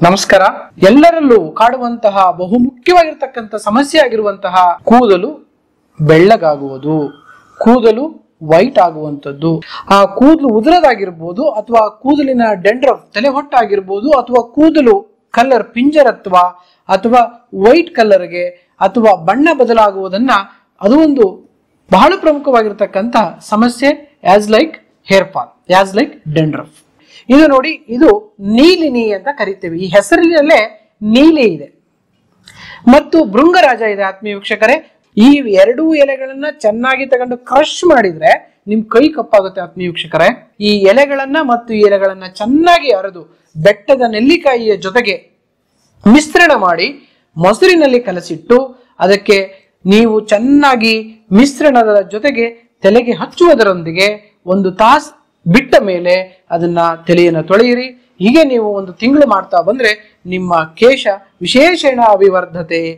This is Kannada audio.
ನಮಸ್ಕಾರ. ಎಲ್ಲರಲ್ಲೂ ಕಾಡುವಂತಹ ಬಹುಮುಖ್ಯವಾಗಿರ್ತಕ್ಕಂಥ ಸಮಸ್ಯೆ ಆಗಿರುವಂತಹ ಕೂದಲು ಬೆಳ್ಳಗಾಗುವುದು. ಕೂದಲು ವೈಟ್ ಆಗುವಂಥದ್ದು. ಆ ಕೂದಲು ಉದುರದಾಗಿರ್ಬೋದು ಅಥವಾ ಕೂದಲಿನ ಡೆಂಡ್ರಫ್ ತಲೆ ಹೊಟ್ಟಾಗಿರ್ಬೋದು ಅಥವಾ ಕೂದಲು ಕಲರ್ ಪಿಂಜರತ್ವ ಅಥವಾ ವೈಟ್ ಕಲರ್ಗೆ ಅಥವಾ ಬಣ್ಣ ಬದಲಾಗುವುದನ್ನ ಅದು ಒಂದು ಬಹಳ ಪ್ರಮುಖವಾಗಿರ್ತಕ್ಕಂತಹ ಸಮಸ್ಯೆ as like hair fall as like dandruff ಇದು ನೋಡಿ, ಇದು ನೀಲಿನಿ ಅಂತ ಕರಿತೇವೆ. ಈ ಹೆಸರಿನಲ್ಲೇ ನೀಲಿ ಇದೆ. ಮತ್ತು ಭೃಂಗರಾಜ ಇದೆ ಆತ್ಮೀಯ ವೀಕ್ಷಕರೇ. ಈ ಎರಡೂ ಎಲೆಗಳನ್ನ ಚೆನ್ನಾಗಿ ತಗೊಂಡು ಕ್ರಶ್ ಮಾಡಿದ್ರೆ ನಿಮ್ ಕೈ ಕಪ್ಪಾಗುತ್ತೆ ಆತ್ಮೀಯ ವೀಕ್ಷಕರೇ. ಈ ಎಲೆಗಳನ್ನ ಮತ್ತು ಈ ಎಲೆಗಳನ್ನ ಚೆನ್ನಾಗಿ ಅರೆದು ಬೆಟ್ಟದ ನೆಲ್ಲಿಕಾಯಿಯ ಜೊತೆಗೆ ಮಿಶ್ರಣ ಮಾಡಿ ಮೊಸರಿನಲ್ಲಿ ಕಲಸಿಟ್ಟು ಅದಕ್ಕೆ ನೀವು ಚೆನ್ನಾಗಿ ಮಿಶ್ರಣದ ಜೊತೆಗೆ ತಲೆಗೆ ಹಚ್ಚುವುದರೊಂದಿಗೆ ಒಂದು ತಾಸ್ ಬಿಟ್ಟ ಮೇಲೆ ಅದನ್ನ ತಲೆಯನ್ನು ತೊಳೆಯಿರಿ. ಹೀಗೆ ನೀವು ಒಂದು ತಿಂಗಳು ಮಾಡ್ತಾ ಬಂದ್ರೆ ನಿಮ್ಮ ಕೇಶ ವಿಶೇಷಣ ಅಭಿವರ್ಧತೆ